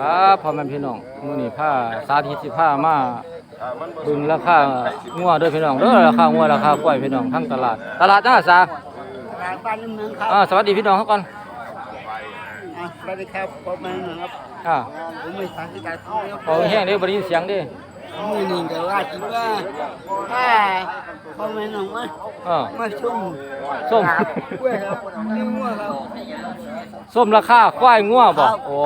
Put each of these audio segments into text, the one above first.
ครับพ่อแม่พี่น้องมื้อนี้ผ้าสาธิตสิผ้ามาเบึงราคางัวเด้อพี่น้องเด้อราคางัวราคากล้วยพี่น้องทั้งตลาด ตลาดจ้าสาตลาดบ้านเมืองครับอ่าสวัสดีพี่น้องเขาก่อนอะสวัสดีครับผมแม่นครับอ่าผมไม่ทางที่การท่องเที่ยวพอแห้งเด้อบ่ได้ยินเสียงเด้มือหนึ่งก็ว่าคิดว่าถ้าพ่อแม่น้องมาอ่ามาชมส้มกล้วยครับเรื่องว่าครับส้มราคาควายงัวบ่โอ้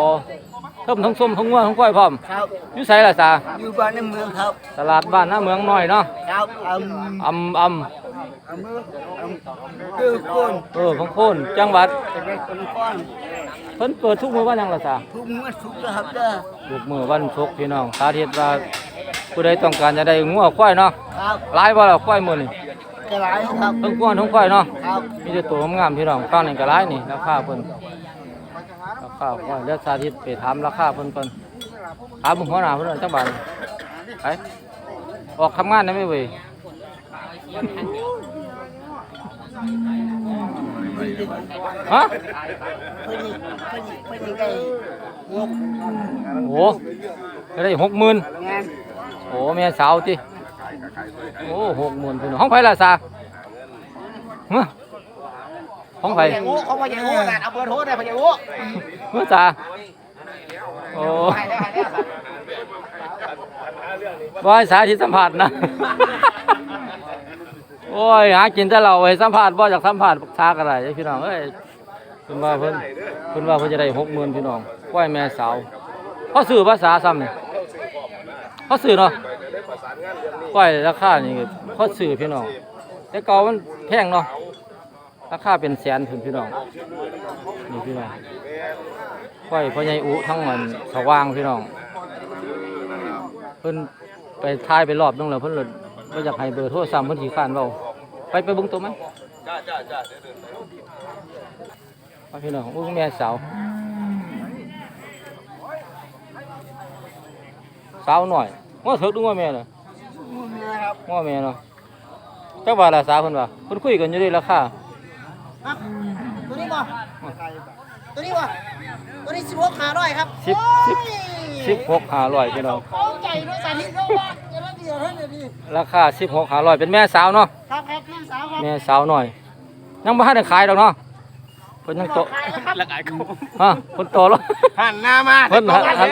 เพิ่มทั้งส้มทั้งงัวทั้งควายพร้อมครับอยู่ไสล่ะสาอยู่บ้านในเมืองครับตลาดบ้านหน้าเมืองน้อยเนาะครับอำอำอำอำเภออำคือคนเออของโคนจังหวัดจะได้คนก้อนเพิ่นเปิดทุกมื้อวันหยังล่ะสาทุกมื้อทุกนะครับเด้อทุกมื้อวันศุกร์พี่น้องสาธิตว่าผู้ใดต้องการจะได้งัวควายเนาะครับหลายบ่ล่ะควายมื้อนี้จะหลายครับทั้งงัวทั้งควายเนาะครับมีแต่ตัวงามๆพี่น้องฟังนี่ก็หลายนี่ราคาเพิ่น ราคาควายแล้วสาธิตไปถามราคาเพิ่นก่อนถามหัวหน้าเพิ่นว่าจังบาทไปออกทำงานได้ไหมเว้ยฮะเพิ่นนี่เพิ่นนี่เพิ่นนี่ได้งบโอ้จะได้หกหมื่นงานโอ้แม่สาวติโอ้หกหมื่นพี่น้องห้องไผล่ะซาฮะ ห้องไผอย่างงูเขาว่าอย่างงูกันเอาเบอร์โทรได้พะอย่างงูเมื่อซาโอ้บ่ให้สาธิตสัมผัสนะ โอ้ยหากินแต่เราไว้สัมผัสบ่จากสัมผัสชากอะไรพี่น้องเอ้ยเพิ่นว่าเพิ่นเพิ่นว่าเพิ่นจะได้หกหมื่นพี่น้องกล้วยแม่สาวเขาสื่อภาษาซ้ำนี่เขาสื่อเนาะก้อยราคานี่พอซื้อพี่น้องแต่เก่ามันแพงเนาะ ราคาเป็นแสนถึงพี่น้องนี่พี่น้องก้อยพ่อใหญ่อุทั้งมันสว่างพี่น้องเพิ่นไปทายไปรอบนึงแล้วเพิ่นเลยบ่อยากให้เบอร์โทรศัพท์เพิ่นขี้ข้านเว้าไปไปเบิ่งตัวมั้ยจ้าจ้าจ้าพี่น้องอุ้งแม่สาวสาวหน่อยว่าเถิกดูว่าแม่น่ะครับง้อแม่เนาะจักบาทละสาเพิ่นว่าเพิ่นคุยกันอยู่เด้ราคา ตัวนี้บ่ตัวนี้บ่ตัวนี้สิบหกห้าร้อยครับสิบสิบสิบหกห้าร้อยพี่น้องเอาใจด้วยสาธิตเนาะว่าจะรับเดียวเท่านี้ราคาสิบหกห้าร้อยเป็นแม่สาวเนาะครับครับแม่สาวครับแม่สาวหน่อยยังบ่ทันได้ขายดอกเนาะเพิ่นยังโตขายแล้วครับละกายเขาฮะเพิ่นโตแล้วหันหน้ามาเพิ่นหันหัน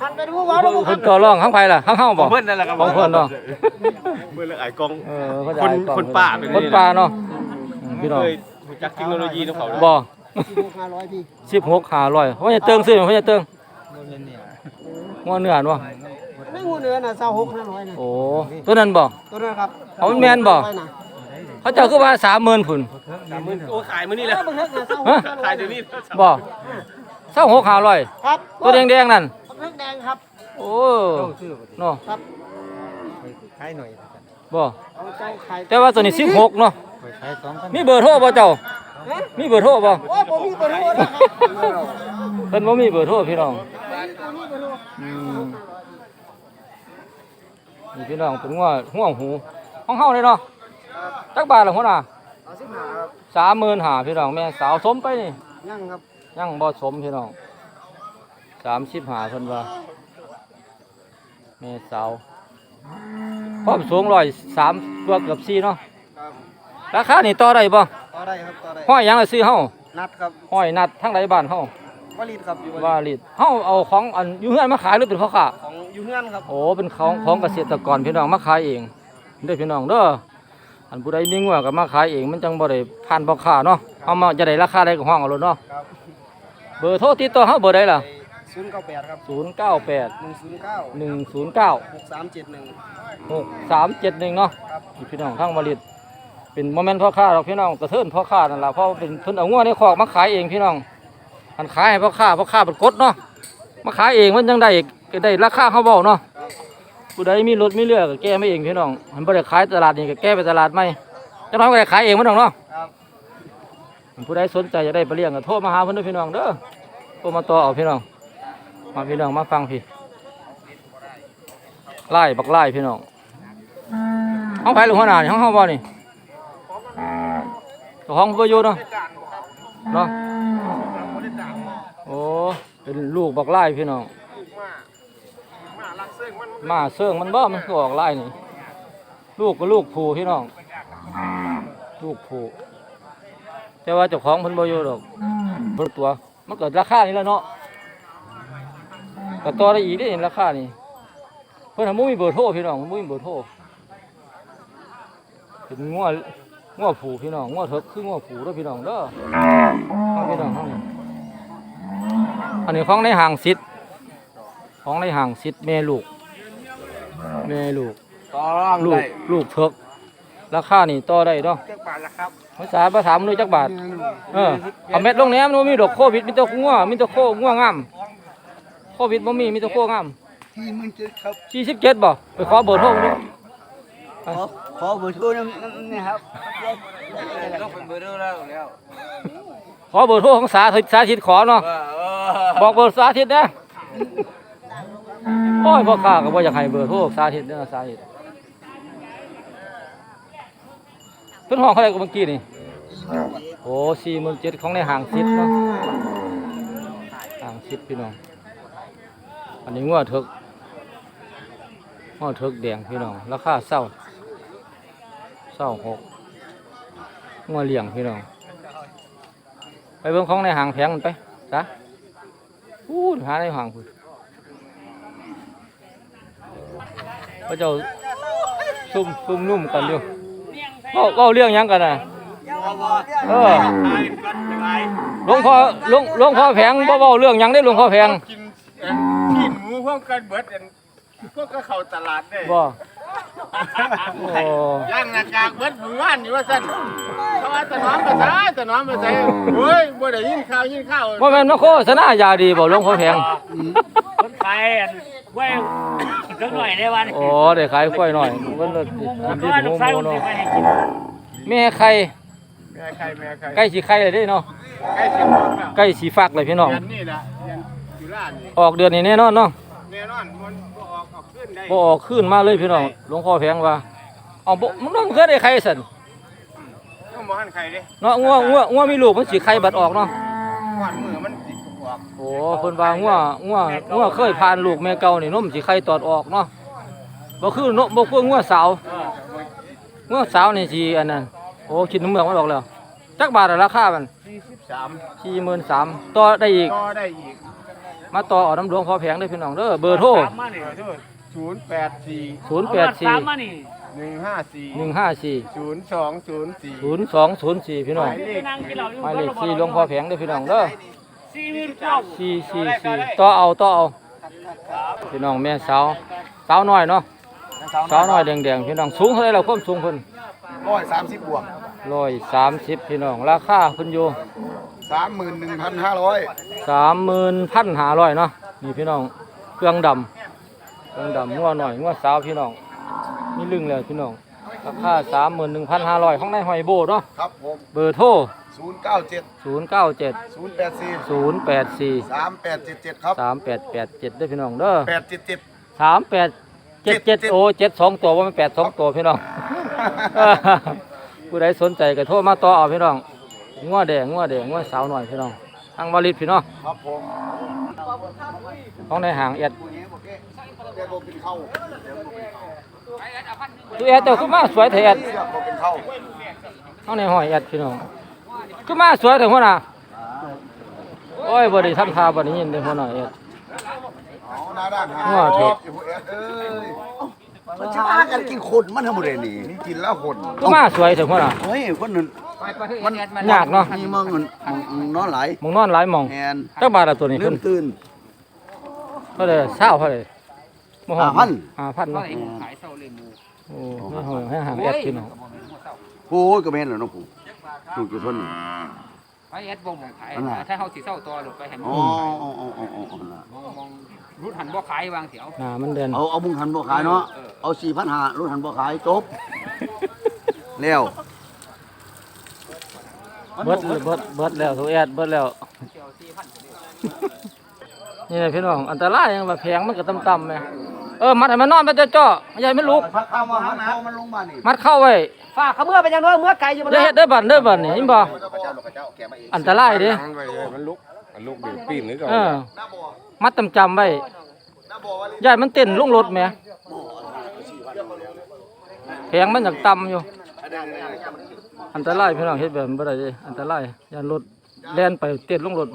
หันไปดูว่าดูครัเพิ่บนโตร้องข้างไผล่ะข้างเฮาบ่เพื่อนนั่นแหละครับของเพิ่นเนาะเพื่อนละกายกองเออเขาจะคนอายกล้องคนป่าเป็นคนป่าเนาะอืมพี่น้อง เคยรู้จักเทคโนโลยีของเขาด้วยบ่สิบหกห้าร้อยพี่สิบหกห้าร้อยเพราะจะเติงซื้อเพราะจะเติงง้อเนื้อเนาะไม่งูเนื้อน่ะเศร้าหกห้าร้อยนะโอ้ตัวนั้นบ่ตัวนั้นครับเอามันแม่นบ่เขาเจ้าคือว่าสามหมื่นพุ่นสามหมื่นโอ้ขายมื้อนี้แหแล้ละวมึงเลิกน่ะเศร้าหฮะกห้าร้ขาอยยเดี๋ยวนี้บ่เศร้าหกห้าร้อยครับตัวแดงๆนั่นเลิกแดงครับโอ้เนาะครับขายหน่อยบ่เอาเจ้าขายแต่ว่าตัวนี้สิบหกเนาะขายสองพัน มีเบอร์โทรบ่เจ้า มีเบอร์โทรบ่โอ้ยผมมีเบอร์โทรนะครับเพิ่นบ่มีเบอร์โทรพี่น้องผมมีเบอร์โทรอืมนี่พี่น้องเป็นหัวหัวหูห้องเฮาเลยเนาะจักบาทละหัวหน้าเอาสิบห้าครับสามหมื่นห้าพี่น้องแม่สาวสมไปนี่ยังครับยังบ่สมพี่น้องสามสิบห้าเพิ่นว่าแม่สาวความสูงร้อยสามบวกเกับสี่เนาะค รับราคานี่ต่อได้บ่ต่อได้ครับต่อได้ห้อยหยังละซื้อเฮานัดครับห้อยนัดทั้งไรบ้านเฮาวลิตครับอยู่ว่าลิดเฮาเอาของอันอยู่เฮือนมาขายหรือเป็นพ่อค้าของอยู่เงื่อนครับโอ้เป็นของของเกษตรกรพี่น้องมาขายเองเด้อพี่น้องเด้ออันผู้ใดมีงัวก็มาขายเองมันจังบ่ได้ผ่านพ่อค้าเนาะเฮามาจะได้ราคาใดก็ห้องเอาโลดเนาะครับเบอร์โทรติดต่อเฮาเบอร์ใดล่ะศูนย์เก้าแปดครับ098 หนึ่งศูนย์เก้า109 หกสามเจ็ดหนึ่ง6371เนาะครับนี่พี่น้องทั้งวลิต เป็นบ่แม่นพ่อค้าหรอกพี่น้องกระเทินพ่อค้านั่นล่ะเพราะเป็นเพิ่นเอางัวในคอกมาขายเองพี่น้องอันขายให้พ่อค้าพ่อค้าเป็นกดเนาะมาขายเองมันยังได้ก็ได้ราคาเขาเว้าเนาะผู้ใดมีรถมีเรือก็แก้ไม่เองพี่น้องมันบ่ได้ขายตลาดนี่ก็แก้ไปตลาดใหม่จังน้อยก็ได้ขายเองมันดอกเนาะครับผู้ใดสนใจจะได้ไปเลี้ยงก็โทรมาหาเพิ่นเด้อพี่น้องเด้อโทรมาต่อเอาพี่น้อง มาพี่น้องมาฟังพี่ไล่บักไล่พี่น้องห้องไผหรือหัวหน้านี่ห้องเฮาบ่นี่ เจ้าของบ่อยู่เนาะเนาะโอ้เป็นลูกบักไล่พี่น้องมาเสื่องมันบ่มันก็ออกไล่นี่ลูกก็ลูกผูพี่น้อง ลูกผูแต่ว่าเจ้าของเพิ่นบ่อยู่ดอกเพิ่นตัวมันเกิดราคานี่แหล้วเนาะก็ต่อได้อีกได้ราคานี่เพิ่นหาบ่มีเบอร์โทรพี่น้องบ่มีเบอร์โทรเป็นงัว งัวผูพี่น้องงัวเถิกคืองัวผูเด้อพี่น้องเด้อเอาพี่น้องเอานี่อันนี้ของในห้างสิทธิ์ของในห้างสิทธิ์แม่ลูกแม่ลูกต่อรองลูกลูกเถิกราคานี่ต่อได้เนาะจักบาทละครับภาษาภาษามันด้วยจักบาทเออเอาเม็ดลงแหนมมันบ่มีดอกโควิดมีแต่งัวมีแต่โคงัวงามโควิดบ่มีมีแต่โคงามที่มึงจะครับ47บ่ไปขอเบอร์โทรดู ขอขอเบอร์โทรนี่ครับต้องเป็นเบอร์เดอร์แล้วแล้วขอเบอร์โทรของสาธิตสาธิตขอเนาะบอกเบอร์สาธิตนะโอ้ยพ่อข้าก็บ่อยากให้เบอร์โทรสาธิตเด้อสาธิตเพิ่นห้องเท่าไหร่ก็เมื่อกี้นี่โอ้47,000ของในห้างสิทธิ์เนาะห้างสิทธิ์พี่น้อง อันนี้งัวเถิกงัวเถิกแดงพี่น้อง ราคาเศร้า เศร้าหกงัวเลี้ยงพี่น้อง ไปเบิ่งของในห้างแพงมันไปจ้ะอู้ยหาในห้างพุ่นพระเจ้าซุ่มซุ่มนุ่มกันอยู่เว้าเว้าเรื่องหยังกันน่ะเออหลวงพ่อหลวงหลวงพ่อแพงบ่เว้าเรื่องหยังได้หลวงพ่อแพงกินกินหมูพร้อมกันเบิดอันพวกก็เข้าตลาดได้บ่ โอ้ย่างหน้ากากเบิดหมู่บ้านอยู่ว่าซั่นเขาว่าตะน้อมภาษาตะน้อมภาษาโอ้ยบ่ได้ยินข่าวยินข่าวบ่แม่นมาโฆษณายาดีบ่หลวงพ่อแพงคนขายอันไว้จังหน่อยได้วันโอ้ได้ขายกล้วยหน่อยเพิ่นเลยเพดิราะว่านลูหูกชายหผมูมเนาะสิไปให้กินแม่ไข่แม่ใครแม่ใครใกล้สิไข่เลยเด้เนาะใกล้สิหมดแล้วใกล้สิฟักเลยพี่น้องเดือนนี้ล่ะเดือนอยู่ร้านนี่ออกเดือนนี้แน่นอนเนาะแน่นอนมัน บ่ออกออกขึ้นได้บ่ออกขึ้นมาเลยพี่น้องหลวงพ่อแพงว่าเอาบ่มันต้องเคยได้ไข่สั่นต้องบ่หันใครเด้เนาะงัวงัวงัวมีลูกมันสิไข่บัดออกเนาะก่อนมือมันสิออกโอ้เพิ่นว่างัวงัวงัวเคยผ่านลูกแม่เก่านี่นมสิไข่ตอดออกเนาะบ่คือนมบ่คืองัวสาวเอองัวสาวนี่สิอันนั้นโอ้คิดน้ำเมืองมันออกแล้วจักบาทอะราคามัน43 43,000ต่อได้อีกต่อได้อีกมาต่อเอาน้ำหลวงพ่อแพงได้อพี่น้องเด้อเบอร์โทร สามมานี่ขอโทษ084สามมา084นี่154 154 0204 0204พี่น้องหมายเลขนั่งกินเหล้าอยู่หมายเลขสี่หลวงพ่อแผงเด้อพี่น้องเด้อสี่หมื่นเก้าสี่สี่สี่ต่อเอาต่อเอาพี่น้องแม่สาวสาวน้อยเนาะสาวน้อยแดงๆพี่น้องสูงเท่าไหร่เราความสูงเพิ่นร้อยสามสิบบวกร้อยสามสิบพี่น้องราคาเพิ่นอยู่สามหมื่นหนึ่งพันห้าร้อยสามหมื่นพันห้าร้อยเนาะนี่พี่น้องเครื่องดำ เครื่องดำงัวหน่อยงัวสาวพี่น้องมีลึงแล้วพี่น้องราคาสามหมื่นหนึ่งพันห้าร้อยของนายหอยโบเนาะครับผมเบอร์โทรศูนย์เก้าเจ็ดศูนย์เก้าเจ็ดศูนย์แปดสี่ศูนย์แปดสี่สามแปดเจ็ดเจ็ดครับสามแปดแปดเจ็ดด้วยพี่น้องเด้อแปดเจ็ดเจ็ดสามแปดเจ็ดเจ็ดเจ็ดโอ้เจ็ดสองตัวว่ามันแปดสองตัวพี่น้องผู้ใดสนใจก็โทรมาต่อเอาพี่น้องงัวแดงงัวแดงงัวสาวหน่อยพี่น้อง ทางวาลิดพี่น้องครับผมของในห่างเอ็ดเรียกว่าเป็นเข้าตัวเอ็ดเจ้าขึ้นมาสวยเถอะเอ็ดเรียกว่าเป็นเข้าของในห้อยเอ็ดพี่น้องขึ้นมาสวยเถอะหัวหน้าโอ้ยบ่ได้ทำท่าบ่ได้ยินเลยหัวหน้าเอ็ดเอาหน้าด้านหางัวเถอะอยู่เอ็ดเอ้ยมันช้ากันกินคนมันทำอะไรนี่นี่กินแล้วคนขึ้นมาสวยเถอะหัวหน้าเฮ้ยคนนึง มันยากเนาะมีมึงมันนอนไหลหมองนอนหลายหมองแอนจักบาทละตัวนี้ลืขึ้นมตื่นเท่าไหร่เศร้าเท่าไหร่บ่ฮอดห้าพันห้าพันเนาะโอ้ไม่ห่อยให้ห่างเอ็ดพี่น้องโอ้ยก็แม่นแล้วเนาะผู้ถูกอยู่ทนไปเอ็ดบ่มองขายอันน่ะถ้าเฮาสิเศร้าตัวหรือไปให้มันอ๋ออ๋ออ๋ออ๋ออ๋อน่ะมองมองรุดหันบ่ขายวางเสียวหน้ามันเด่นเอาเอาบุงหันบ่ขายเนาะเอาสี่พันหารุ่นหันบ่ขายจบแล้ว เบิดเลยเบิดเบิดแล้วทุกแอดเบิดแล้ว นี่แหละพี่น้องอันตรายยังแบบแพงมันก็ต่ำๆไหมเออมัดให้มันนอนไปเจ้าจ้อไม่ใช่ไม่ลุกพักข้าวมาหาเขามันลงมานี่มัดเข้าไว้ฝากเขาเมื่อไปยังน้อยเมื่อไกลอยู่มันเด้เฮ็ดได้อบัดเด้อบัดนี่เห็นบ่กระเจ้าลูกกระเจ้าแกมาเองอันตรายเด้มันไว้เลยมันลุกลูกเดือดปีนนี่ก็เออมัดจำจำๆไว้ยายมันเต้นลงรถแหมแพงมันอยากต่ำอยู่ อันตรายพี่น้องเฮ็ดแบบนั้นบ่ได้เด้อันตรายยานรถแล่นไปเต้นลงรถ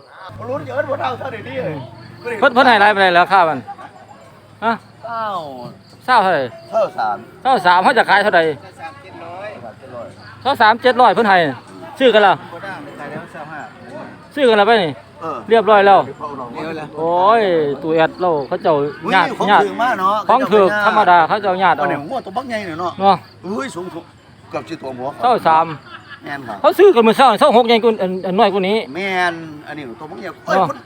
ลุ้นเยอะบ่เท่าเท่าเดี๋ยวนี้เลยเพิ่นเพิ่นให้หลายปานใดราคามันฮะเก้าเท่าเท่าไหร่เท่าสามเท่าสามเขาจะขายเท่าใดเท่าสามเจ็ดร้อยเพิ่นให้ซื้อกันแล้วบ่ได้ขายแล้วเศร้าห้าซื้อกันแล้วไปนี่เออเรียบร้อยแล้วเดี๋ยวละโอ้ยตัวแอดเราเขาเจ้าอุ้ยญาติของญาติถึงมากเนาะของถือธรรมดาเขาเจ้าญาติเอาเอาเนี่ยหัวตัวบักใหญ่เนี่ยเนาะเนาะอุ้ยสูงสุดเกือบสิตัวหัวเท่าสาม แม่นครับเขาซื้อกันมื้อเช้าเท่าหกใหญ่กว่าอันอันน้อยกว่านี้ แม่นอันนี้ตัวบักใหญ่เอ้ยเนาะคน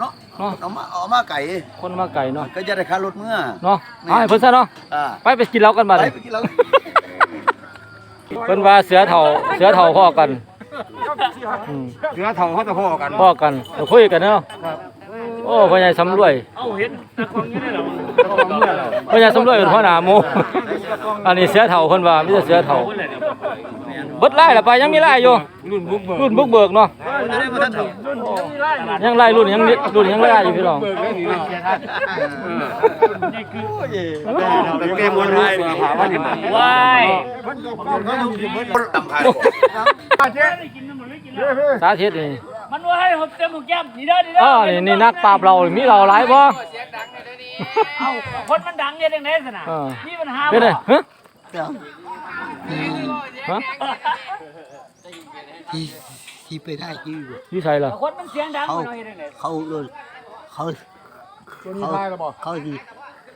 เนาะเนาะ เอามาเอามาไก่คนมาไก่เนาะก็จะได้ค่ารถเมื่อเนาะเอาให้เพิ่นซะเนาะอ่าไปไปกินเหล้ากันบัดไปนี้ไปกินแล้วเพิ่นว่าเสือเฒ่าเสือเฒ่าพ่อกันอืมเสือเท่าเขาจะพ่อกันพ่อกันเดี๋ยวคุยกันเนาะโอ้พ่อใหญ่สำรวยเอาเห็นนักของอยังได้หรอพ่อใหญ่สำรวยเป็นพ่อหน้าหมู่อันนี้เสือเฒ่าเพิ่นว่ามีแต่เสือเฒ่าคนเลย เนี่ยเบิดไล่ละไปยังมีไล่อยู่รุ่นบุกเบิกรุ่นบุกเบิกเนาะยังไล่รุ่นยังนิรุ่นยังไล่อยู่พี่น้องนี่คือเกมบนรู้สึกหาว่านี่มันว้ายสาธิตนี่มันว่าให้ผมเต็มหมดแก้มนี่เด้อนี่เด้อ๋อนี่นี่นักปราบเรามีเราหลายบ่เอ้าคนมันดังเนี่ยจังได๋สินะเออมีปัญหาเป็นไงบ่ ฮะฮะที่ที่ไปได้ที่อยู่อยู่ไสล่ะคนมันเสียงดังมันเอาเฮ็ดจังได๋เขาเลยเขาเขาเขาดี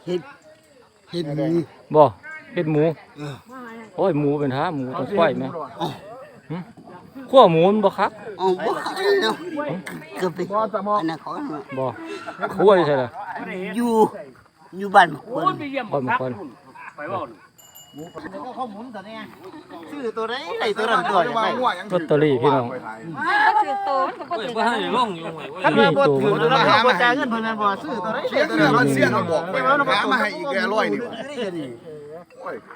เฮ็ดเฮ็ดมือบ่เฮ็ดหมูโอ้ยหมูเป็นหาหมูต้องควายแม่หึขั้วหมูมันบ่คักอ๋อบ่เนาะก็ไปอันนั้นเขาเนาะบ่คั่วอยู่ไสล่ะอยู่อยู่บ้านคโอ้นยไปเยี่ยมบ่มันคนไปเว้าเขาหมุนตัวนี้ชื่อตัวไหนไอ้ตัวนั้นตัวยังไงลอตเตอรี่พี่น้องบ่ให้ลงอยู่คันว่าบ่ถือตัวนั้นเขาบ่จ่ายเงินเพิ่นนั่นบ่ซื้อตัวไหนเสียงเรือมันเสียงเราบอกไปว่าหามาให้อีกแกร้อยนี่วะ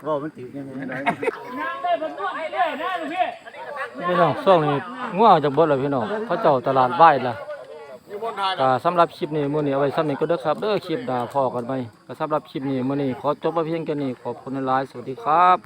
บ่มันถือยังไงนางได้เพิ่นนวดให้เลยนะลูกพี่พี่น้องช่วงนี้ง่วงจากเบิดแล้วพี่น้องเขาเจ้าตลาดบ่ายล่ะ ก็สำหรับคลิปนี้มื้อนี้เอาไว้ซ้ำนี้ก็เด้อครับเด้อคลิปด่าพอกันไปก็สำหรับคลิปนี้มื้อนี้ขอจบไว้เพียงแค่นี้ขอบคุณหลายสวัสดีครับ